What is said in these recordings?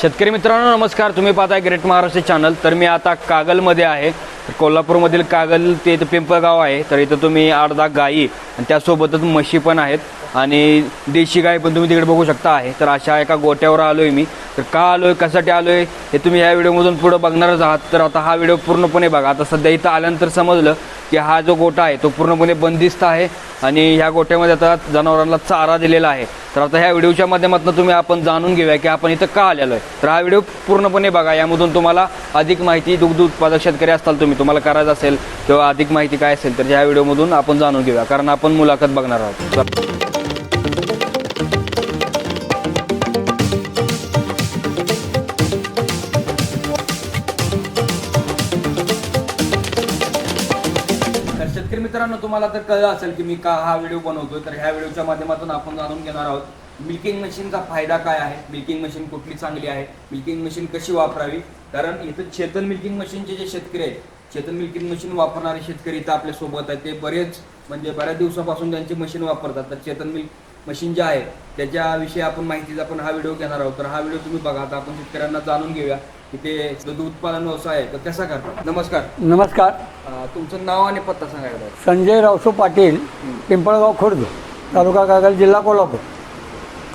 शेतकरी मित्रांनो नमस्कार. तुम्ही पाहताय ग्रेट महाराष्ट्र चॅनल. तर मी आता कागलमध्ये आहे. तर कोल्हापूरमधील कागल ते इथं पिंपळगाव आहे. तर इथं तुम्ही अर्धा गायी आणि त्यासोबतच म्हशी पण आहेत. आणि देशी गाय पण तुम्ही तिकडे बघू शकता आहे. तर अशा एका गोट्यावर आलोय मी. तर का आलोय कशासाठी आलोय हे तुम्ही या व्हिडिओमधून पुढे बघणारच आहात. तर आता हा व्हिडिओ पूर्णपणे बघा. आता सध्या इथं आल्यानंतर समजलं की हा जो गोटा आहे तो पूर्णपणे बंदिस्त आहे. आणि ह्या गोट्यामध्ये आता जनावरांना चारा दिलेला आहे. तर आता ह्या व्हिडिओच्या माध्यमातून तुम्ही आपण जाणून घेऊया की आपण इथं का आलेलो आहे. तर हा व्हिडिओ पूर्णपणे बघा. यामधून तुम्हाला अधिक माहिती दुग्ध उत्पादक शेतकरी असताल तुम्ही. तुम्हाला करायचं असेल किंवा अधिक माहिती काय असेल तर ह्या व्हिडिओमधून आपण जाणून घेऊया. कारण आपण मुलाखत बघणार आहोत. शेतकरी मित्रांनो तुम्हाला तर कळलं असेल की मी का हा व्हिडिओ बनवतोय. तर ह्या व्हिडिओच्या माध्यमातून आपण जाणून घेणार आहोत मिल्किंग मशीनचा फायदा काय आहे मिल्किंग मशीन कुठली चांगली आहे मिल्किंग मशीन कशी वापरावी? कारण इथं चेतन मिल्किंग मशीनचे जे शेतकरी आहेत चेतन मिल्किंग मशीन वापरणारे शेतकरी इथं आपल्यासोबत आहेत. ते बरेच म्हणजे बऱ्याच दिवसापासून त्यांची मशीन वापरतात. तर चेतन मिल्क मशीन जे आहे त्याच्याविषयी आपण माहितीचा आपण हा व्हिडिओ घेणार आहोत. तर हा व्हिडिओ तुम्ही बघा. आता आपण शेतकऱ्यांना जाणून घेऊया की ते दूध उत्पादन व्यवसाय आहे तर कसा करतात. नमस्कार. नमस्कार. अं, तुमचं नाव आणि पत्ता सांगायला संजय रावसो पाटील पिंपळगाव खुर्द तालुका कागल जिल्हा कोल्हापूर.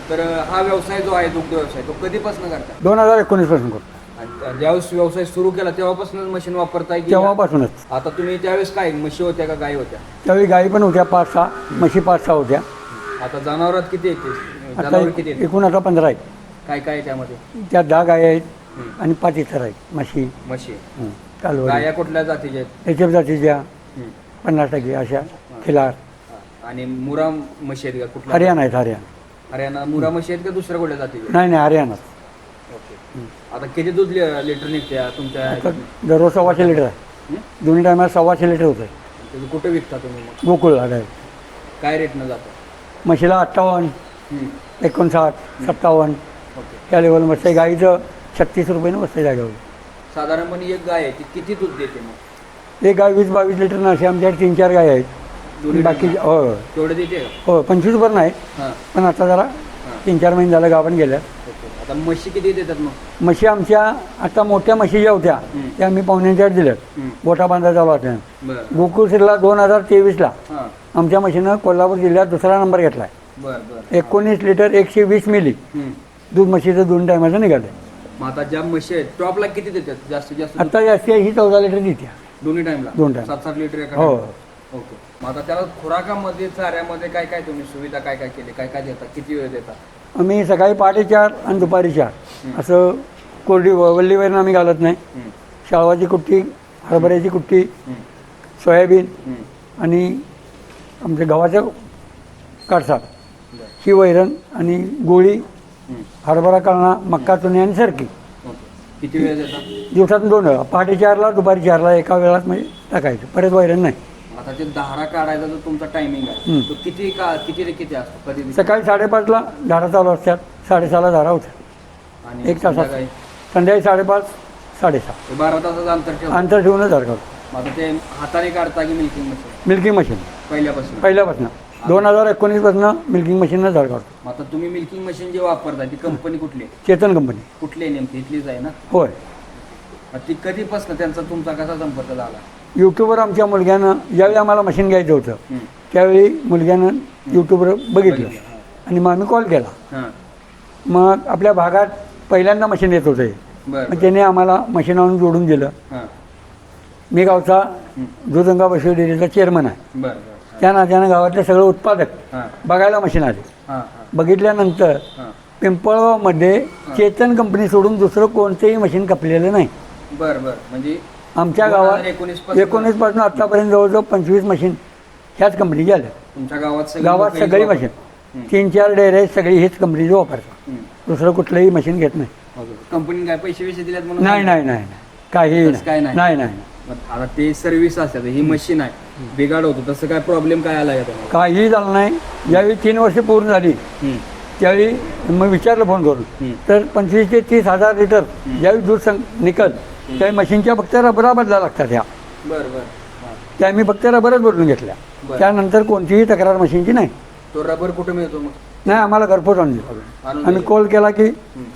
तर अं, हा व्यवसाय जो आहे दुग्ध व्यवसाय तो कधीपासून करता दोन हजार एकोणीसपासून करतो. आणि, ज्यावेळेस व्यवसाय सुरू केला तेव्हापासून मशीन वापरताय की तेव्हापासूनच. आता तुम्ही त्यावेळेस काय म्हशी होत्या का गाय होत्या? त्यावेळी गाई पण होत्या पाच सहा म्हशी पाच सहा होत्या. आता जनावरात किती येते आता जनावर किती येते एकूण आता पंधरा आहेत. काय काय आहे त्यामध्ये? त्यात दहा गाय आहेत. आणि पाच इतर आहेत म्हशी. म्हशी. हं, कालवडी. गाया कुठल्या जातीच्या आहेत? याच्या जातीच्या हं. पन्नास टक्के अशा खिलार. हा. आणि मुरा म्हशी आहेत का कुठल्या? हरियाणा आहेत हरियाणा. हरियाणा. मुरा म्हशी आहेत का दुसऱ्या कुठल्या जातीच्या? नाही नाही हरियाणा ओके आता किती दूध लि- लिटर निघते तुमच्या आता ह्याच्यातून? दररोज सव्वाशे लिटर आहे? दोन्ही टायमाला सव्वाशे लिटर होतं त्याचं कुठे विकता तुम्ही मग? गोकुळ आहे काय रेटनं जातं? म्हशीला अठ्ठावन्न. एकोणसाठ सत्तावन्न. ओके. त्या लेवल बसते गाईचं छत्तीस रुपयानं बसते जागेवर साधारणपणे एक गाय आहे ती किती दूध देते मग? एक गाय वीस बावीस लिटर असे आमच्याकडे तीन चार गाय आहेत. दोन्ही बाकी? हो. तेवढं देते हो पंचवीस रुपये नाही. हां. पण आता जरा हां. तीन चार महिने झालं गाभण गेल्या आता म्हशी किती देतात मग? म्हशी आमच्या आता मोठ्या म्हशी ज्या होत्या हं. त्या आम्ही पाहुण्यांच्याकडे दिल्यात. हं. गोठा बांधा चालू होत्या बरं. गोकुळश्रीला दोन हजार तेवीसला हां. आमच्या म्हशीनं कोल्हापूर जिल्ह्यात दुसरा नंबर घेतला आहे बरं बरं. एकोणीस लिटर एकशे वीस मिली हं. दूध म्हशीचं दोन टायमाचं निघालं मग आता ज्या म्हशी आहेत टॉपला किती देतात? जास्तीत जास्त दूध? आता जास्ती ही चौदा लिटर देते दोन्ही टाइमला दोन time. सात सात लिटर एका हो. time? ओके. मग आता त्याला खुराकामध्ये चाऱ्यामध्ये काय काय तुम्ही सुविधा काय काय केली? काय काय देता? किती वेळ देता? आम्ही सकाळी पहाटे चार आणि दुपारी चार असं कोरडी वल्लीवरून आम्ही घालत नाही. शाळवाची कुट्टी हरभऱ्याची कुट्टी. सोयाबीन. आणि आमच्या गव्हाचं काडसाप बरं. ही वैरण आणि गोळी. हरभरा काळणा मक्का चुनी आणि सरकी किती वेळ दिवसातून दोन वेळा पहाटे चारला दुपारी चारला एका वेळात म्हणजे टाकायचं परत वैरण नाही आता ते दहारा काढायचा जो तुमचा टायमिंग आहे. तो किती का किती ते किती असतो? कधी सकाळी साडेपाचला धारा चालू असतात साडेसहाला धारा होत्या आणि एक तासात. संध्याकाळी? संध्याकाळी साडेपाच साडेसहा. ते बारा तासाचं अंतर ठेव. अंतर ठेवूनच धार करतो आता ते हाताने काढता की मिल्किंग मशीन मिल्किंग मशीन पहिल्यापासून. पहिल्यापासून. दोन हजार एकोणीसपासून मिल्किंग मशीननं धार काढतो मग आता तुम्ही मिल्किंग मशीन जे वापरता ती कंपनी कुठली? आहे? चेतन कंपनी कुठली आहे नेमकी? इथलीच आहे ना? होय. मग ती कधीपासून त्यांचा तुमचा कसा संपर्क झाला? यूट्यूबवर आमच्या मुलग्यानं ज्यावेळी आम्हाला मशीन घ्यायचं होतं. त्यावेळी मुलग्यानं यूट्यूबवर बघितलं. आणि मग आम्ही कॉल. केला मग आपल्या भागात पहिल्यांदा मशीन येत होतं. मग. त्याने आम्हाला मशीनावरून जोडून दिलं. मी गावचा. दुधगंगा बसवी डेअरीचा चेअरमन आहे. त्या नात्यानं गावातले सगळे उत्पादक बघायला मशीन आले. बघितल्यानंतर पिंपळगावमध्ये चेतन कंपनी सोडून दुसरं कोणतंही मशीन कपलेलं नाही. बरं बरं. म्हणजे आमच्या 2019 गावात पासून- एकोणीसपासून आतापर्यंत जवळजवळ पंचवीस मशीन ह्याच कंपनीची आल्या तुमच्या गावात सगळी गावात सगळी मशीन. तीन चार डेअर आहेत सगळी हीच कंपनीची वापरतात. दुसरं कुठलंही मशीन घेत नाही. ओके. कंपनीने काय पैसे पैसे दिलेत म्हणून नाही नाही? नाही. काही नाही? नाही. आता ते सर्व्हिस असतात ही मशीन आहे. बिघाड होतो तसं काय प्रॉब्लेम काय आला काही झालं नाही. ज्यावेळी तीन वर्ष पूर्ण झाली. त्यावेळी मग विचारलं फोन करून. तर पंचवीस ते तीस हजार लिटर ज्यावेळी दूध निकल. त्यावेळी मशीनच्या फक्त रबरा बदला लागतात ह्या. बरं बरं. त्या मी फक्त रबरच बदलून घेतल्या. त्यानंतर कोणतीही तक्रार मशीनची नाही. तो रबर कुठे मिळतो मग? नाही आम्हाला घरपोच आणली आणून आम्ही. कॉल केला की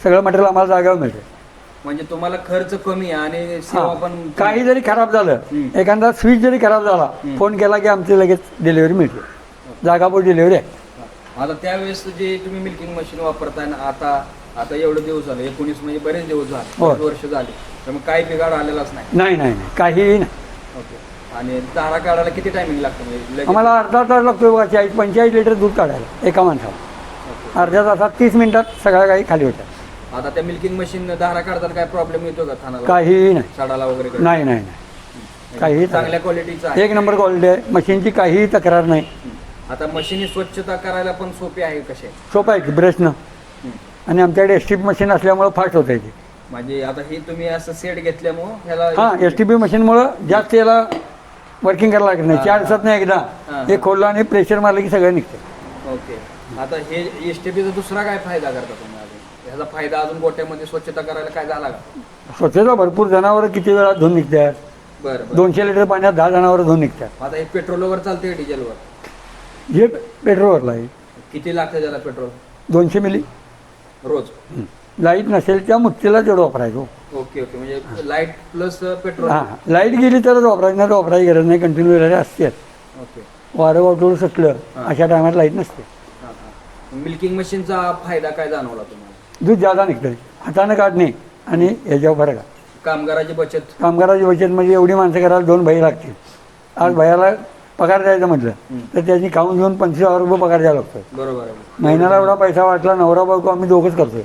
सगळं मटेरियल आम्हाला जागेवर मिळते. म्हणजे तुम्हाला खर्च कमी आहे आणि पण. काही जरी खराब झालं. एखादा स्विच जरी खराब झाला फोन केला की आमची लगेच डिलिव्हरी मिळते. जागापोच डिलिव्हरी आहे. आता त्यावेळेस जे तुम्ही मिल्किंग मशीन वापरताय ना आता आता एवढे दिवस झाले एकोणीस म्हणजे बरेच दिवस झाले हो. बरेच वर्ष झाले. तर मग काही बिघाड आलेलाच नाही. नाही नाही नाही. काहीही नाही. ओके. आणि दारा काढायला किती टायमिंग लागतं म्हणजे लगेच? आम्हाला अर्धा तास लागतो चाळीस पंचेचाळीस लिटर दूध काढायला एका माणसाला. ओके. अर्ध्या तासात तीस मिनिटात सगळ्या काही खाली होत्या. आता त्या मिल्किंग मशीन दारा काढताना काय प्रॉब्लेम येतो का थानाला? काहीही नाही. साडाला वगैरे काही? नाही नाही. नाही काहीही चांगल्या क्वालिटीचा आहे. एक नंबर क्वालिटी आहे. मशीनची काहीही तक्रार नाही. हं. आता मशीन स्वच्छता करायला पण सोपी आहे कसे सोपं आहे की ब्रशनं आणि आमच्याकडे एस टी पी मशीन असल्यामुळं फास्ट होत आहे ती. म्हणजे आता हे तुम्ही असं सेट घेतल्यामुळं ह्याला हां एस टी पी मशीनमुळं जास्त याला वर्किंग करायला लागत नाही. चार दिवसात नाही एकदा. हां. खोललं आणि प्रेशर मारलं की सगळं निघतं. ओके आता हे एस टी पीचा दुसरा काय फायदा करता तुम्ही अजून? ह्याचा फायदा अजून गोट्यामध्ये स्वच्छता करायला काय झाला का? स्वच्छता भरपूर जनावरं किती वेळा धुवून निघतात. बरं बरं. दोनशे लिटर पाण्यात दहा जनावरं धुवून निघतात. आता हे पेट्रोलवर चालते डिझेलवर हे पेट्रोलवरला आहे. किती लागतं त्याला पेट्रोल दोनशे मिली रोज? लाइट नसेल त्या मुक्तीला तेवढं वापरायचं. Okay okay. म्हणजे लाइट प्लस पेट्रोल? हां लाइट गेली तरच वापरायची नाही तर वापरायची गरज नाही कंटिन्यू राहिले असते ओके. वारं वाटोळ सुटलं. अशा टायमात लाइट नसते. हां हां. मिल्किंग मशीनचा फायदा काय जाणवला तुम्हाला? दूध जादा निघतं हातानं काढणे आणि याच्यावर फरक आहे. कामगाराची बचत? कामगाराची बचत म्हणजे एवढी माणसं करायला दोन भाई लागतील. आज भैयाला पगार द्यायचा म्हटलं तर त्याची खाऊन घेऊन पंचवीस हजार रुपये पगार द्यायला लागतो बरोबर आहे. महिन्याला एवढा पैसा वाटला नवरा बायको आम्ही दोघंच करतोय.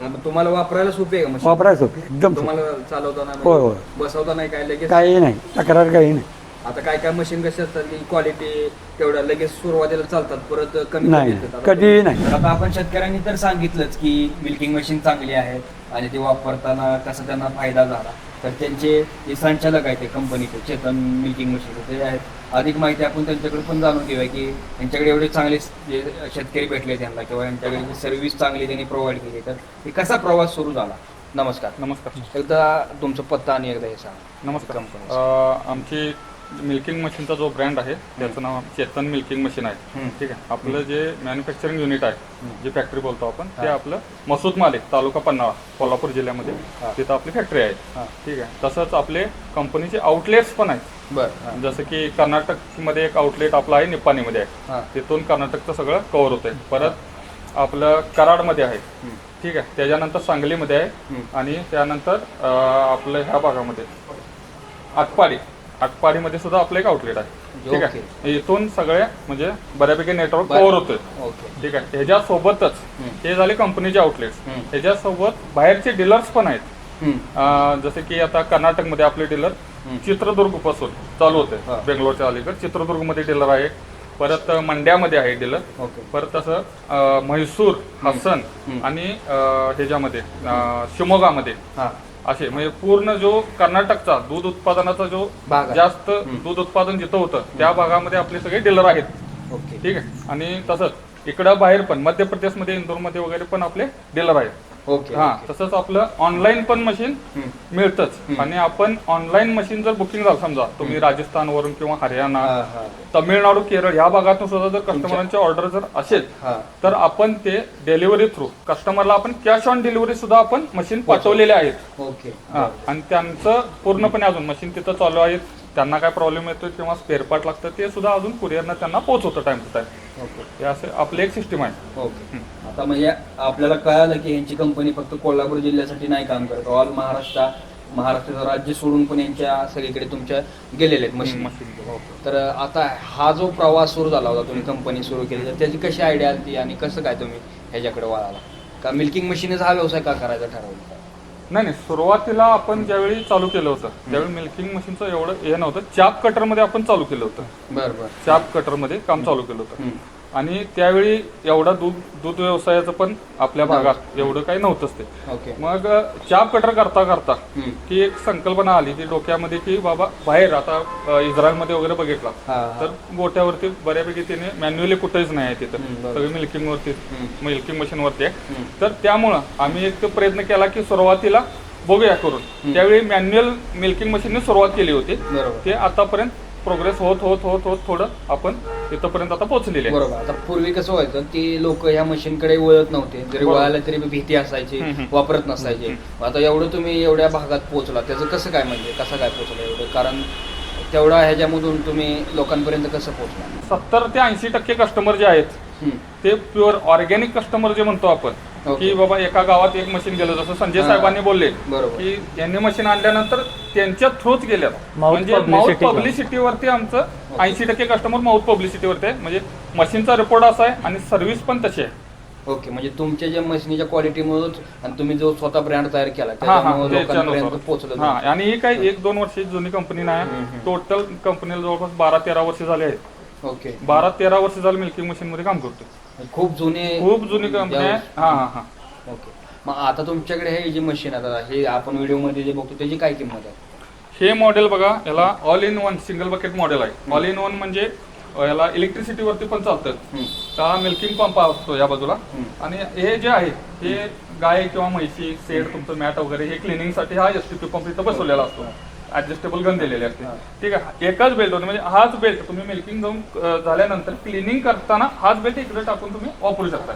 मग तुम्हाला वापरायला सोपी आहे का मशीन? वापरायचं सोपी एकदम सोपी. तुम्हाला चालवताना होय, होय. बसवता नाही काय लगेच? काही नाही तक्रार काही नाही. आता काय काय मशीन कशी असतात? की क्वालिटी तेवढ्या लगेच सुरुवातीला चालतात परत कमी नाही येतात. कधीही नाही. आता आपण शेतकऱ्यांनी तर सांगितलंच की मिल्किंग मशीन चांगली आहे आणि ते वापरताना कसा त्यांना फायदा झाला. तर त्यांचे जे संचालक आहेत ते कंपनीचे चेतन मिल्किंग मशीन ते आहेत अधिक माहिती आपण त्यांच्याकडे पण जाणून घेऊया की त्यांच्याकडे एवढे चांगले जे शेतकरी भेटले त्यांना किंवा यांच्याकडे सर्व्हिस चांगली त्यांनी प्रोव्हाइड केली तर हे कसा प्रवास सुरू झाला? नमस्कार. नमस्कार. एकदा तुमचं पत्ता आणि एकदा हे सांगा. नमस्कार. कंपनी आमची मिल्किंग मशीनचा जो ब्रँड आहे त्याचं नाव चेतन मिल्किंग मशीन आहे. ठीक आहे. आपलं जे मॅन्युफॅक्चरिंग युनिट आहे जे फॅक्टरी बोलतो आपण ते. आपलं मसूद मालिक तालुका पन्हाळा कोल्हापूर जिल्ह्यामध्ये. तिथं आपली फॅक्टरी आहे. हा. ठीक आहे. तसंच आपले कंपनीचे आउटलेट्स पण आहेत. बरं. जसं की कर्नाटकमध्ये एक आउटलेट आपलं आहे निप्पाणीमध्ये आहे. तिथून कर्नाटकचं सगळं कव्हर होतंय. परत आपलं कराडमध्ये आहे. ठीक आहे. त्याच्यानंतर सांगलीमध्ये आहे. आणि त्यानंतर आपलं ह्या भागामध्ये. आटपाडी आटपाडीमध्ये सुद्धा आपलं एक आउटलेट आहे. ठीक आहे? इथून सगळे म्हणजे बऱ्यापैकी नेटवर्क. कव्हर होतोय. ठीक आहे? ह्याच्यासोबतच. हे झाले कंपनीचे आउटलेट्स. ह्याच्यासोबत बाहेरचे डीलर्स पण आहेत. जसे की आता कर्नाटकमध्ये आपले डीलर. चित्रदुर्गपासून चालू होते. बेंगलोरच्या अलीकडे चित्रदुर्गमध्ये डीलर आहे. परत मंड्यामध्ये आहे डीलर परत तसं म्हैसूर हसन. आणि ह्याच्यामध्ये शिमोगामध्ये. हां. असे म्हणजे पूर्ण जो कर्नाटकचा दूध उत्पादनाचा जो भाग आहे. जास्त. दूध उत्पादन जिथं होतं त्या भागामध्ये आपले सगळे डीलर आहेत ओके ठीक आहे आणि तसंच इकडं बाहेर पण मध्य प्रदेशमध्ये इंदोरमध्ये वगैरे पण आपले डीलर आहेत ओके हा तसंच आपलं ऑनलाईन पण मशीन. मिळतच. आणि आपण ऑनलाईन मशीन जर बुकिंग झालं समजा तुम्ही राजस्थानवरून किंवा हरियाणा तमिळनाडू केरळ या भागातून सुद्धा जर कस्टमरांची ऑर्डर जर असेल तर आपण ते डिलिव्हरी थ्रू कस्टमरला आपण कॅश ऑन डिलिव्हरी सुद्धा आपण मशीन पाठवलेले आहेत. ओके. आणि त्यांचं पूर्णपणे अजून मशीन तिथं चालू आहेत. त्यांना काय प्रॉब्लेम येतो किंवा स्पेअर पार्ट लागतं ते सुद्धा अजून कुरिअरनं त्यांना पोहोचवतं टाइम टू टाइम ओके हे असे आपले एक सिस्टीम आहे. ओके आता म्हणजे आपल्याला कळालं की यांची कंपनी फक्त कोल्हापूर जिल्ह्यासाठी नाही काम करत. ऑल महाराष्ट्र महाराष्ट्राचं राज्य सोडून पण यांच्या सगळीकडे तुमच्या गेलेले आहेत मशीन मशीन तर आता हा जो प्रवास सुरू झाला होता तुम्ही कंपनी सुरू केली तर त्याची कशी आयडिया आली ती आणि कसं काय तुम्ही ह्याच्याकडे वळाला? का मिल्किंग मशीनच हा व्यवसाय का करायचा ठरवला? नाही नाही सुरुवातीला आपण ज्यावेळी चालू केलं होतं त्यावेळी मिल्किंग मशीनचं एवढं हे नव्हतं. चाप कटरमध्ये आपण चालू केलं होतं. बरं बरं. चाप कटरमध्ये काम चालू केलं होतं. आणि त्यावेळी एवढा दूध दूध व्यवसायाचं पण आपल्या भागात एवढं काही नव्हतंच ते मग चाप कटर करता करता. की एक संकल्पना आली की डोक्यामध्ये की बाबा बाहेर आता अ, इस्रायलमध्ये वगैरे बघितला. तर गोट्यावरती बऱ्यापैकी तिने मॅन्युअली कुठेच नाही आहे तिथं. सगळी मिल्किंग वरती हम्म. मिल्किंग मशीन वरती आहे. तर त्यामुळं आम्ही एक प्रयत्न केला की सुरुवातीला बघूया करून त्यावेळी मॅन्युअल मिल्किंग मशीनने सुरुवात केली होती ते आतापर्यंत प्रोग्रेस होत होत होत होत थोडं आपण इथपर्यंत आता पोहोचलेले आहे बरोबर आता पूर्वी कसं व्हायचं की लोक ह्या मशीनकडे वळत नव्हते जरी बरोबर. वळायला तरी भीती असायची हम्म, हम्म. वापरत नसायचे आता एवढं तुम्ही एवढ्या भागात पोहोचला त्याचं कसं काय म्हणजे कसं काय पोहोचलं एवढं कारण तेवढा ह्याच्यामधून तुम्ही लोकांपर्यंत कसं पोहोचला सत्तर ते ऐंशी टक्के कस्टमर जे आहेत हम्म. ते प्युअर ऑर्गॅनिक कस्टमर जे म्हणतो आपण. की बाबा एका गावात एक मशीन गेलं. जसं संजय. साहेबांनी बोलले. की यांनी मशीन आणल्यानंतर त्यांच्या थ्रूच गेल्यात. Mouth म्हणजे माउथ वर. पब्लिसिटीवरती आमचं ऐंशी टक्के कस्टमर माउथ पब्लिसिटीवरती आहे. म्हणजे मशीनचा रिपोर्ट असा आहे आणि सर्व्हिस पण तशी आहे. ओके. म्हणजे तुमच्या ज्या मशीनीच्या क्वालिटीमुळे आणि तुम्ही जो स्वतः ब्रँड तयार केला त्याच्यानुसार. पोहोचलं हा. आणि ही काही एक दोन वर्षाची जुनी कंपनी नाही. टोटल कंपनीला जवळपास बारा तेरा वर्ष झाले आहेत. ओके. बारा तेरा वर्ष झालं मिल्किंग मशीन मध्ये काम करतो खूप जुने खूप जुनी कंपनी आहे. हा हा हा. ओके. मग आता तुमच्याकडे हे जे मशीन आता हे आपण व्हिडिओमध्ये जे बघतो त्याची काय किंमत आहे? हे मॉडेल बघा याला all in one single bucket model आहे. ऑल इन वन म्हणजे अ, याला इलेक्ट्रिसिटी वरती पण चालतं. हम्म. हा मिल्किंग पंप असतो या बाजूला. हम्म. आणि हे जे आहे हे गाय किंवा म्हैशी सेड तुमचं मॅट वगैरे हे क्लिनिंगसाठी हा एस टी पंप इथं बसवलेला असतो. ऍडजस्टेबल गन दिलेले असते. ठीक आहे? एकाच बेल्ट म्हणजे हाच बेल्ट तुम्ही मिल्किंग जाऊन झाल्यानंतर क्लिनिंग करताना हाच बेल्ट इकडे टाकून तुम्ही वापरू शकता.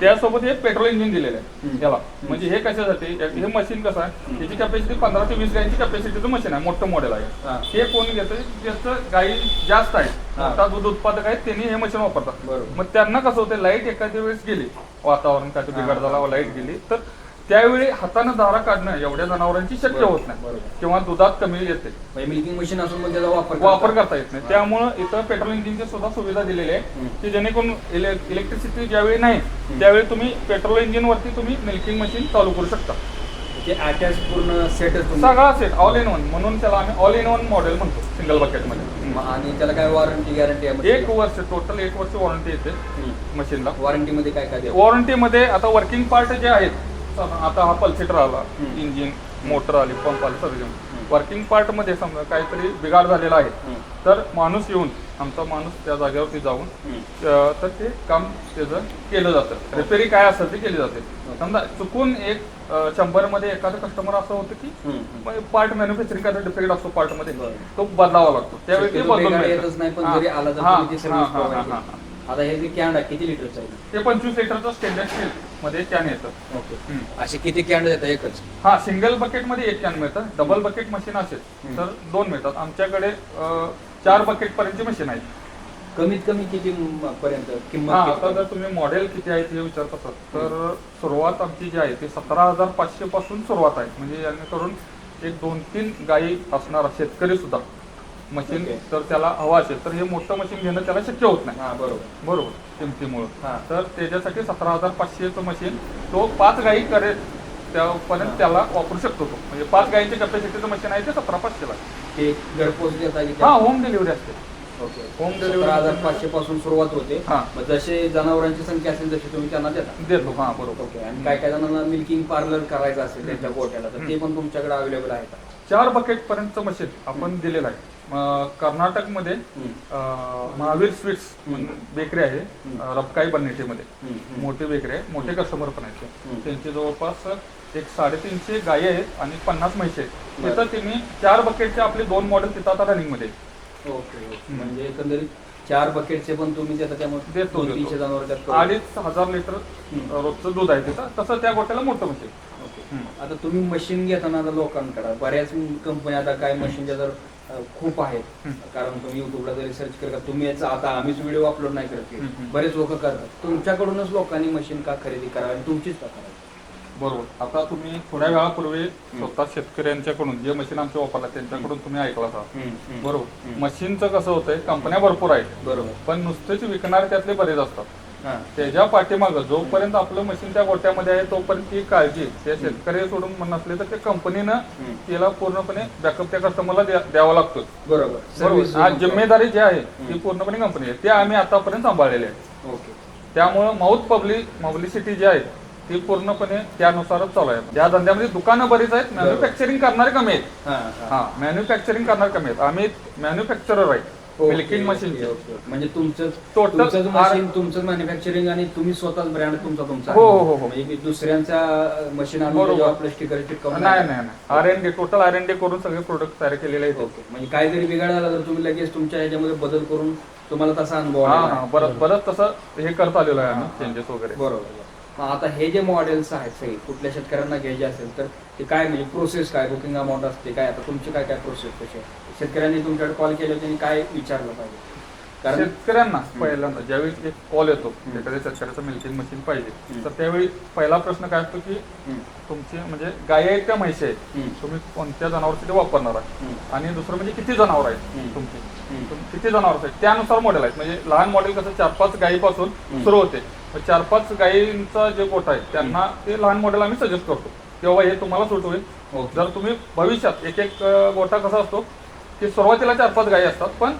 त्यासोबत हे पेट्रोल इंजिन दिलेलं आहे. म्हणजे हे कशासाठी? हे मशीन कसं आहे? याची कॅपॅसिटी पंधरा ते वीस गायची कॅपॅसिटीचं मशीन आहे. मोठं मॉडेल. आहे. हे. कोण घेतं ज्याचं गाई जास्त आहे. हा. मोठा दूध उत्पादक आहेत त्यांनी हे मशीन वापरतात. मग त्यांना कसं होतं लाइट एखाद्या वेळेस गेली. वातावरण काय बिघड झाला लाइट गेली तर त्यावेळी हाताने धारा काढणं एवढ्या जनावरांची शक्य होत नाही. किंवा दुधात कमी येते. म्हणजे मिल्किंग मशीन असून पण त्याचा वापर वापर करता. येत नाही. त्यामुळं इथं पेट्रोल इंजिनची सुद्धा सुविधा दिलेली आहे. की जेणेकरून इलेक्ट्रिसिटी ज्यावेळी नाही त्यावेळी तुम्ही पेट्रोल इंजिन वरती तुम्ही मिल्किंग मशीन चालू करू शकता. ते अटॅच पूर्ण सेटच तुम्ही सगळा सेट ऑल इन वन म्हणून त्याला आम्ही ऑल इन वन मॉडेल म्हणतो सिंगल बकेटमध्ये. आणि त्याला काय वॉरंटी गॅरंटी आहे एक वर्ष टोटल एक वर्ष वॉरंटी येते मशीनला. वॉरंटी मध्ये काय काय द्या वॉरंटी मध्ये आता वर्किंग पार्ट जे आहेत समजा आता हा पल्सेटर आला. इंजिन मोटर आली पंप आली सगळे वर्किंग पार्टमध्ये समजा काहीतरी बिघाड झालेला आहे. तर माणूस येऊन आमचा माणूस त्या जागेवरती जाऊन तर ते काम त्याचं केलं जातं. रिपेरी काय असेल ते केली जाते. समजा चुकून एक शंभरमध्ये एखादं कस्टमर असं होतं की पार्ट मॅन्युफॅक्चरिंग करायचा डिफेक्ट असतो पार्टमध्ये. तो बदलावा लागतो. त्यावेळी बदलून हा, हा, हा, हा, हा. हा. आता हे जे कॅन्ड आहे किती लिटरचं आहे? ते पंचवीस लिटरचं स्टेनलेस स्टील मध्ये कॅन येतं. ओके. हम्म. असे किती कॅन्ड येतात एकच? हा सिंगल बकेटमध्ये एक कॅन मिळतं डबल बकेट मशीन असेल. तर दोन मिळतात. आमच्याकडे अ, चार बकेट पर्यंतची मशीन आहेत. कमीत कमी किती म- पर्यंत? हा किंमत आता किती? जर तुम्ही मॉडेल किती आहेत हे विचारत असाल तर सुरुवात आमची जी आहे ती सतरा हजार पाचशे पासून सुरुवात आहे. म्हणजे जेणेकरून एक दोन तीन गायी असणारा शेतकरी सुद्धा. Machine Okay. तर त्याला हवा असेल तर हे मोठं मशीन घेणं त्याला शक्य होत नाही. हा बरोबर. बरोबर. किमतीमुळं. हा. तर त्याच्यासाठी सतरा हजार पाचशेचं मशीन तो पाच गायी करेल त्यापर्यंत त्याला वापरू शकतो तो. म्हणजे पाच गायीचे कॅपॅसिटीचं मशीन आहे ते सतरा पाचशेला ते घरपोच देता हा होम डिलिव्हरी असते. ओके. Home सतरा delivery हजार पाचशे पासून सुरुवात होते. हा. मग जसे जनावरांची संख्या असेल तशी तुम्ही त्यांना देता. देतो. हा बरोबर. ओके. आणि काय काय जणांना मिल्किंग पार्लर करायचं असेल त्यांच्या गोट्याला तर ते पण तुमच्याकडे अवेलेबल आहे का? चार बकेट पर्यंतचं मशीन आपण दिलेलं आहे. कर्नाटकमध्ये महावीर स्वीट्स बेकरी आहे हम्म, हम्म. मोठी बेकरी आहे मोठे कस्टमर पण आहेत. त्यांचे जवळपास एक साडेतीनशे गायी आहेत आणि पन्नास म्हशी आहेत. तिथं तुम्ही चार बकेटचे आपले दोन मॉडेल तिथं आता रनिंगमध्ये आहेत. ओके म्हणजे एकंदरीत चार बकेटचे पण तुम्ही देता. तीनशे जनावर. अडीच हजार लिटर रोजचं दूध आहे तिथं तसं त्या गोट्याला मोठं ओके. आता तुम्ही मशीन घेताना आता लोकांकडे बऱ्याच कंपन्या आता काय मशीनच्या जर खूप आहेत. कारण तुम्ही युट्यूबला जरी सर्च करता तुम्ही याचा आता आम्हीच व्हिडिओ अपलोड नाही करत. बरेच लोक करतात. तुमच्याकडूनच लोकांनी मशीन का खरेदी करावी आणि तुमचीच का करावी? बरोबर. आता तुम्ही थोड्या वेळापूर्वी स्वतः शेतकऱ्यांच्याकडून जे मशीन आमचे वापरला त्यांच्याकडून तुम्ही ऐकला असाल. बरोबर. मशीनचं कसं होतंय कंपन्या भरपूर आहेत. बरोबर. पण नुसतेच विकणारे त्यातले बरेच असतात. त्याच्या पाठीमागं जोपर्यंत आपलं मशीन त्या गोट्यामध्ये आहे तोपर्यंत ती काळजी त्या शेतकरी सोडून म्हणून नसले तर त्या कंपनीनं. तिला पूर्णपणे बॅकअप त्या कस्टमरला द्यावा लागतो. बरोबर. हा जिम्मेदारी जी आहे. ती पूर्णपणे कंपनी आहे. ते आम्ही आतापर्यंत सांभाळलेली आहे त्यामुळं माउथ पब्लिक पब्लिसिटी जी आहे ती पूर्णपणे त्यानुसारच चालू आहे. या धंद्यामध्ये दुकानं बरीच आहेत मॅन्युफॅक्चरिंग करणारे कमी आहेत. हा मॅन्युफॅक्चरिंग करणारे कमी आहेत. आम्ही मॅन्युफॅक्चरर आहे. मिल्किंग मशीनची म्हणजे तुमचं Total तुमचंच आर- मशीन तुमचंच मॅन्युफॅक्चरिंग आणि तुम्ही स्वतःच ब्रँड तुमचा तुमचा हो, हो, हो, हो. म्हणजे मी दुसऱ्यांचा मशीन आणून बरोबर. आपलं स्टिकर चिटकावून नाही नाही नाही. R N D total R N D करून सगळे प्रोडक्ट तयार केलेले आहेत. ओके. म्हणजे काहीतरी बिघाड झाला तर तुम्ही लगेच तुमच्या ह्याच्यामध्ये बदल करून तुम्हाला तसा अनुभव हा आलेला हा. आहे. बरं बरंच तसं हे करत आलेलो आहे आम्ही हा, हा. चेंजेस वगैरे. बरोबर मग आता हे जे मॉडेल्स आहेत सगळे कुठल्या शेतकऱ्यांना घ्यायचे असेल तर ते काय म्हणजे प्रोसेस काय बुकिंग अमाऊंट असते काय आता तुमची काय काय प्रोसेस कशी आहे? शेतकऱ्यांनी तुमच्याकडे कॉल केले त्यांनी काय विचारलं पाहिजे? कारण शेतकऱ्यांना पहिल्यांदा ज्यावेळी एक कॉल येतो एखाद्या शेतकऱ्याचं मिल्किंग मशीन पाहिजे. तर त्यावेळी पहिला प्रश्न काय असतो की तुमची म्हणजे गाय आहेत का म्हशी आहेत? तुम्ही कोणत्या जनावरची ते वापरणार आहे आणि दुसरं म्हणजे किती जनावर आहेत. तुमची? किती जनावर आहेत? त्यानुसार मॉडेल आहेत. म्हणजे लहान मॉडेल कसं चार पाच गायीपासून. सुरू होते. चार पाच गायींचा जे गोठा आहे त्यांना ते लहान मॉडेल आम्ही सजेस्ट करतो. किंवा हे तुम्हाला सूट होईल. जर तुम्ही भविष्यात एक एक गोठा कसा असतो की सुरुवातीला चार पाच गायी असतात पण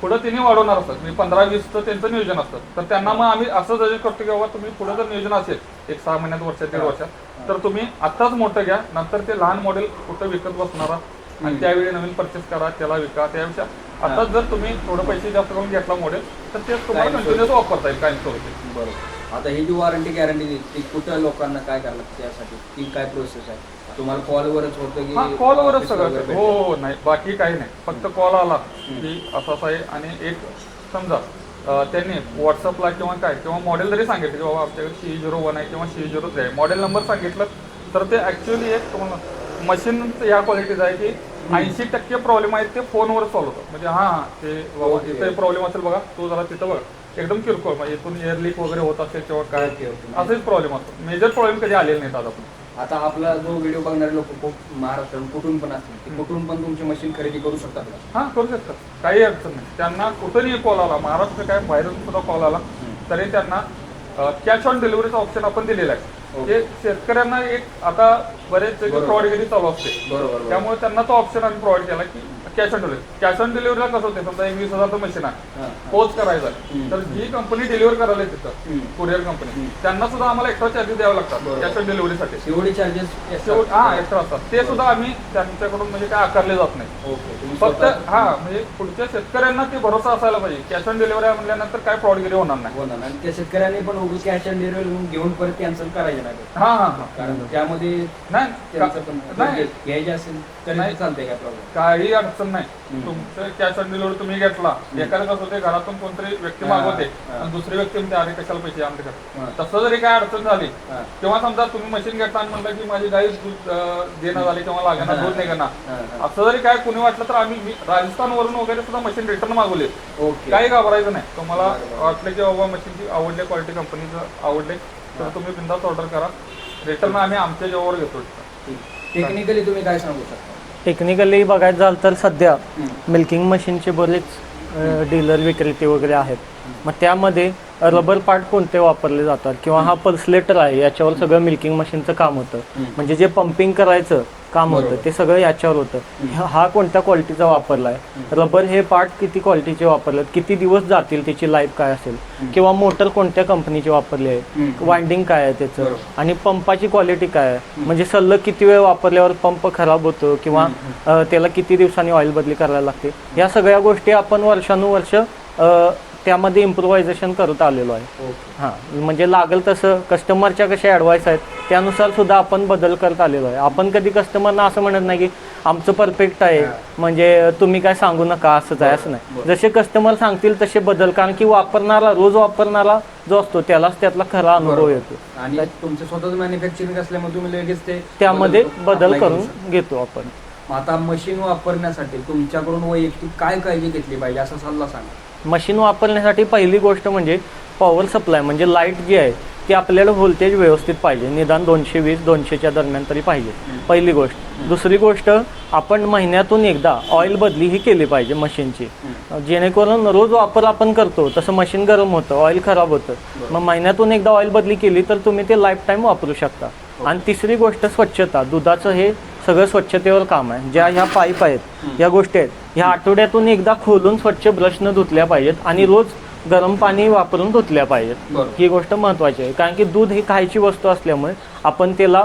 पुढे तिने वाढवणार असतात. म्हणजे पंधरा वीसचं त्यांचं नियोजन असतं. तर त्यांना मग आम्ही असं सजेस्ट करतो की बाबा तुम्ही पुढे जर नियोजन असेल एक सहा महिन्यात वर्षात दीड वर्षात तर तुम्ही आत्ताच मोठं घ्या नंतर ते लहान मॉडेल कुठं विकत बसणारा आणि त्यावेळी नवीन परचेस करा त्याला विका त्यापेक्षा आता जर तुम्ही थोडं पैसे जास्त करून घेतला मॉडेल तर ते तुम्हाला. कंटिन्युअस वापरता येईल काय स्वरूपी. बरोबर. आता ही जी वॉरंटी गॅरंटी ती कुठं लोकांना काय करायला लागतं त्यासाठी ती काय प्रोसेस आहे? तुम्हाला कॉलवरच होतं की कॉलवरच सगळं. हो हो नाही बाकी काही नाही. फक्त कॉल आला. की असं असं आहे आणि एक समजा अं, त्यांनी व्हॉट्सअपला किंवा काय किंवा मॉडेल जरी सांगितलं की बाबा आमच्याकडे सी झिरो वन आहे किंवा सी झिरो थ्री आहे मॉडेल नंबर सांगितलं तर ते ऍक्च्युअली एक मशीन ह्या क्वालिटीचं आहे की ऐंशी टक्के प्रॉब्लेम आहेत ते फोनवर सॉल्व्ह होतात. म्हणजे हा हा ते बाबा Okay. तिथे प्रॉब्लेम असेल बघा तो जरा तिथं बघा. एकदम किरकोळ म्हणजे इथून एअर लीक वगैरे होत असेल किंवा काय Okay, okay. असेच प्रॉब्लेम असतो मेजर प्रॉब्लेम कधी आलेले नाहीत आता पण आता आपला जो व्हिडिओ बघणारे लोक खूप महाराष्ट्रात कुठून पण असतील ते कुठून पण तुमची मशीन खरेदी करू शकतात का? हा करू शकतात काही अडचण नाही त्यांना कुठेही कॉल आला महाराष्ट्र काय बाहेरून सुद्धा कॉल आला तरी त्यांना कॅश ऑन डिलिव्हरीचा ऑप्शन आपण दिलेला आहे. ते शेतकऱ्यांना एक आता बरेच बरोबर. फ्रॉडगिरी चालू असते बरोबर, बरोबर. त्यामुळे त्यांना तो ऑप्शन आम्ही प्रोव्हाइड केला की cash on delivery cash on डिलिव्हरीला कसं होते समजा एक वीस हजारचं मशीन आहे. पोच करायचा. तर जी कंपनी डिलिव्हर करायला तिथं. Courier company. त्यांना सुद्धा आम्हाला एक्स्ट्रा चार्जेस द्यावे लागतात. कॅश ऑन डिलिव्हरीसाठी सीओडी चार्जेस हा एक्स्ट्रा असतात. ते सुद्धा आम्ही त्यांच्याकडून म्हणजे काय आकारले जात नाही. फक्त हा म्हणजे पुढच्या शेतकऱ्यांना ते भरोसा असायला पाहिजे. कॅश ऑन डिलिव्हरी म्हणल्यानंतर काय फ्रॉडगिरी होणार नाही. हो ना आणि त्या शेतकऱ्यांनी पण उगाच कॅश ऑन डिलिव्हरी घेऊन परत कॅन्सल करायचे नाही. हा हा कारण त्यामध्ये नाही त्यांचं पण घ्यायचे असेल तरी नाही. चालतंय काय प्रॉब्लेम काही अडचण नाही हम्म. तुमचं कॅश ऑन डिलिव्हरी तुम्ही घेतला एखादं कसं होते घरातून कोणतरी व्यक्ती मागवते. आणि दुसरी व्यक्ती म्हणते अरे कशाला पैसे. आमच्याकडे तसं जरी काय अडचण झाली. किंवा समजा तुम्ही मशीन घेता आणि म्हणलं की माझी गाई दूध देणं झाली किंवा लागणार. दूध नाही करणार. असं जरी काय कुणी वाटलं तर आम्ही मी राजस्थानवरून वगैरे सुद्धा मशीन रिटर्न मागवले काही घाबरायचं नाही तुम्हाला. वाटलं की बाबा मशीनची आवडले क्वालिटी कंपनीचं आवडले तर तुम्ही बिंदास ऑर्डर करा रिटर्न आम्ही आमच्या जेव्हावर घेतो टेक्निकली तुम्ही काय सांगू शकता टेक्निकली बघायचं झालं तर सध्या. मिल्किंग मशीनचे बरेच डीलर विक्रेते वगैरे आहेत मग त्यामध्ये रबर पार्ट कोणते वापरले जातात? किंवा हा पल्सलेटर आहे याच्यावर सगळं मिल्किंग मशीनचं काम होतं. म्हणजे जे पंपिंग करायचं काम. होतं ते सगळं याच्यावर होतं. हा- कोणत्या क्वालिटीचा वापरला आहे रबर हे पार्ट किती क्वालिटीचे वापरलेत? किती दिवस जातील त्याची लाईफ काय असेल? किंवा मोटर कोणत्या कंपनीची वापरली आहे. वाइंडिंग काय आहे त्याचं. आणि पंपाची क्वालिटी काय आहे? म्हणजे सलग किती वेळ वापरल्यावर पंप खराब होतो? किंवा त्याला किती दिवसांनी ऑइल बदली करायला लागते? या सगळ्या गोष्टी आपण वर्षानुवर्ष त्यामध्ये इम्प्रोव्हायझेशन करत आलेलो आहे. हां म्हणजे लागेल तसं कस्टमरच्या कशा ॲडवाईस आहेत त्यानुसार सुद्धा आपण बदल करत आलेलो आहे. आपण कधी कस्टमरना असं म्हणत नाही की आमचं परफेक्ट आहे म्हणजे तुम्ही काय सांगू नका असंच आहे असं नाही. जसे कस्टमर सांगतील तसे बदल कारण की वापरणारा रोज वापरणारा जो असतो त्यालाच त्यातला खरा अनुभव. येतो. आणि तुमचं स्वतःच मॅन्युफॅक्चरिंग असल्यामुळे तुम्ही लगेच ते त्यामध्ये बदल करून. घेतो आपण. आता मशीन वापरण्यासाठी तुमच्याकडून वैयक्तिक काय काळजी घेतली पाहिजे असा सल्ला सांगा. मशीन वापरण्यासाठी पहिली गोष्ट म्हणजे पॉवर सप्लाय म्हणजे लाइट जी आहे ती आपल्याला व्होल्टेज व्यवस्थित पाहिजे. निदान दोनशे वीस दोनशेच्या दरम्यान तरी पाहिजे. पहिली गोष्ट. दुसरी गोष्ट आपण महिन्यातून एकदा ऑइल बदली ही केली पाहिजे मशीनची. जेणेकरून रोज वापर आपण करतो तसं मशीन गरम होतं ऑइल खराब होतं. मग महिन्यातून एकदा ऑइल बदली केली तर तुम्ही ते लाईफ टाईम वापरू शकता. आणि तिसरी गोष्ट स्वच्छता. दुधाचं हे सगळं स्वच्छतेवर काम आहे. ज्या ह्या पाईप आहेत या गोष्टी आहेत ह्या आठवड्यातून एकदा खोलून स्वच्छ ब्रशनं धुतल्या पाहिजेत आणि रोज गरम पाणी वापरून धुतल्या पाहिजेत. ही गोष्ट महत्वाची आहे. कारण की दूध ही खायची वस्तू असल्यामुळे आपण त्याला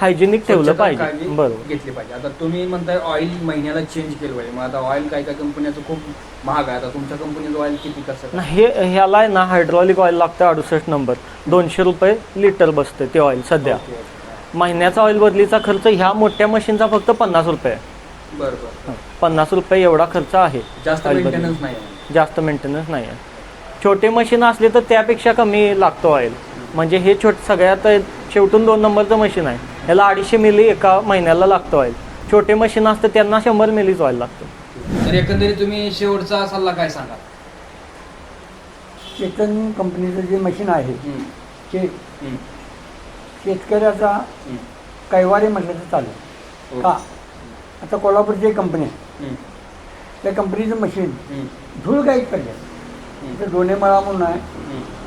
हायजेनिक ठेवलं पाहिजे. बरोबर. घेतली पाहिजे. आता तुम्ही म्हणताय ऑइल महिन्याला चेंज केलं पाहिजे. मग आता ऑइल काय काय कंपन्याचं खूप महाग आहे. आता तुमच्या कंपनीचं ऑइल किती कसं ना हे ह्याला आहे ना हायड्रॉलिक ऑइल लागतं अडुसष्ट नंबर दोनशे रुपये लिटर बसतं ते ऑइल सध्या. महिन्याचा ऑइल बदलीचा खर्च ह्या मोठ्या मशीनचा फक्त पन्नास रुपये. आहे. बरं बरं. पन्नास रुपये एवढा खर्च आहे. जास्त. मेंटेनन्स नाही आहे. जास्त मेंटेनन्स नाही आहे. छोटे मशीन असले तर त्यापेक्षा कमी लागतो ऑइल म्हणजे हे छोट सगळ्यात शेवटून दोन नंबरचं मशीन आहे. ह्याला अडीचशे मिली एका महिन्याला लागतं ऑइल छोटे मशीन असतं त्यांना शंभर मिलीच ऑइल लागतं. तर एकंदरीत तुम्ही शेवटचा सल्ला काय सांगा चेतन कंपनीचं जे मशीन आहे ते शेतकऱ्याचा कैवारी म्हटलं तर चालेल. का? आता कोल्हापूरची एक कंपनी आहे. त्या कंपनीचं मशीन धूळ गाईत पडल्या तर दोन्ही मळा म्हणून आहे.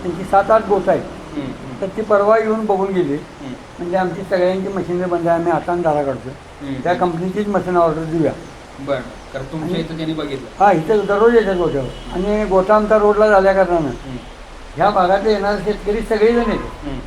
त्यांची सात आठ बोट आहेत. तर ती परवा येऊन बघून गेली. म्हणजे आमची सगळ्यांची मशीनरी बंद आहे. आम्ही हाताने दारा काढतो त्या कंपनीचीच मशीन ऑर्डर देऊया. बघितलं. हा इथं दररोज येतात गोठ्यावर आणि गोठा आमचा रोडला झाल्या कारणानं. ह्या भागात येणारे शेतकरी सगळेजण येते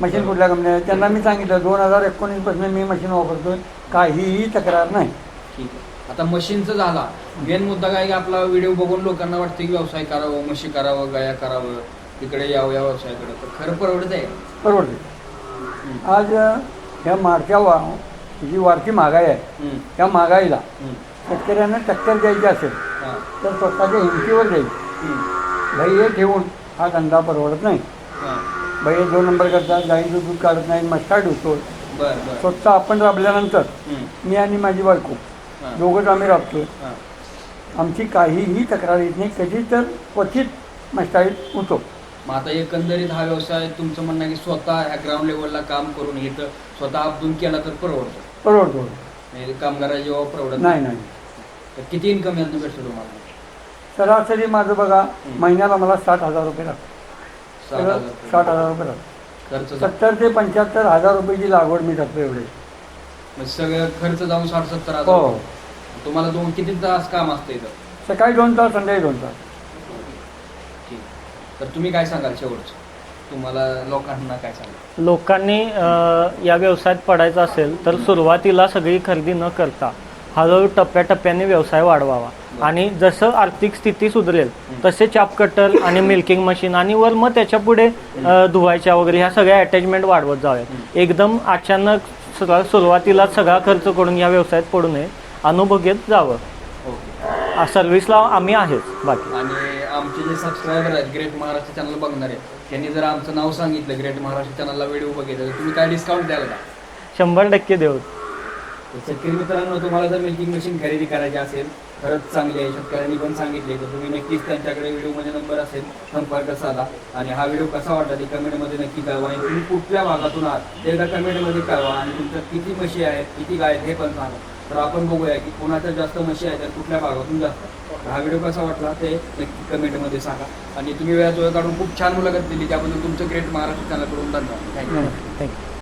मशीन कुठल्या कंपनी आहे? त्यांना मी सांगितलं दोन हजार एकोणीसपासून मी मशीन वापरतोय. काहीही तक्रार नाही. ठीक आहे. आता मशीनचं झाला. मेन मुद्दा काय की आपला व्हिडिओ बघून लोकांना वाटतं की व्यवसाय करावं म्हशी करावं गाया करावं तिकडे यावं या व्यवसायाकडे. तर खरं परवडत आहे परवडते. आज ह्या मारच्या वा जी वारची महागाई आहे त्या महागाईला शेतकऱ्यांना टक्कर द्यायची असेल तर स्वतःच्या हिमतीवर जाईल. भाई हे ठेवून हा धंदा परवडत नाही. हे दोन नंबर करतात गाईचं दूध काढत नाही मस्ता ठेवतो स्वतः आपण राबल्यानंतर मी आणि माझी बायको दोघंच आम्ही राबतो आमची काहीही तक्रार येत नाही कधी तर क्वचित मस्ताळीत होतो. मग आता एकंदरीत हा व्यवसाय तुमचं म्हणणं आहे की स्वतः ह्या ग्राउंड लेवलला काम करून इथं स्वतः आपदून केला तर परवडतो. परवडतो. म्हणजे कामगारा जेव्हा परवडत नाही नाही. तर किती इन्कम यातनं भेटतो तुम्हाला? सरासरी माझं बघा महिन्याला मला साठ हजार रुपये हजार सगळं साठ हजार रुपये खर्च सत्तर ते पंच्याहत्तर हजार रुपयाची लागवड मी करतो एवढे. म्हणजे सगळं खर्च जाऊन साठ सत्तर हजार हो. रुपये. तुम्हाला दोन किती तास काम असतं इथं? सकाळी दोन तास संध्याकाळी दोन तास. ठीक. तर तुम्ही काय सांगाल शेवटचं? तुम्हाला लोकांना काय सांगाल? लोकांनी अं, या व्यवसायात पडायचं असेल तर सुरुवातीला सगळी खरेदी न करता हळूहळू टप्प्याटप्प्याने व्यवसाय वाढवावा. आणि जसं आर्थिक स्थिती सुधरेल तसे चाप कटर आणि मिल्किंग मशीन आणि वर मग त्याच्या पुढे धुवायच्या वगैरे ह्या सगळ्या अटॅचमेंट वाढवत जाव्यात एकदम अचानक सुरुवातीला सगळा खर्च करून या व्यवसायात पडू नये अनुभव घेत जावं सर्व्हिसला आम्ही आहेच बाकी. आणि आमचे जे सबस्क्रायबर आहेत ग्रेट महाराष्ट्र चॅनल बघणारे त्यांनी जर आमचं नाव सांगितलं ग्रेट महाराष्ट्र चॅनलला व्हिडिओ बघितला तर तुम्ही काय डिस्काउंट द्याल का? शंभर टक्के देऊ. शेतकरी मित्रांनो तुम्हाला जर मिल्किंग मशीन खरेदी करायची असेल खरंच चांगली आहे. शेतकऱ्यांनी पण सांगितले तर तुम्ही नक्कीच त्यांच्याकडे व्हिडिओमध्ये नंबर असेल संपर्क साधा. आणि हा व्हिडिओ कसा वाटला ते कमेंटमध्ये नक्की कळवा. आणि तुम्ही कुठल्या भागातून आहात ते एकदा कमेंटमध्ये कळवा. आणि तुमच्या किती म्हशी आहेत किती गाय आहेत हे पण सांगा. तर आपण बघूया की कोणाच्या जास्त म्हशी आहेत तर कुठल्या भागातून जास्त हा व्हिडिओ कसा वाटला ते नक्की कमेंटमध्ये सांगा. आणि तुम्ही वेळात वेळ काढून खूप छान मुलाखत दिली त्याबद्दल तुमचं ग्रेट महाराष्ट्र चॅनलकडून धन्यवाद. Thank you thank you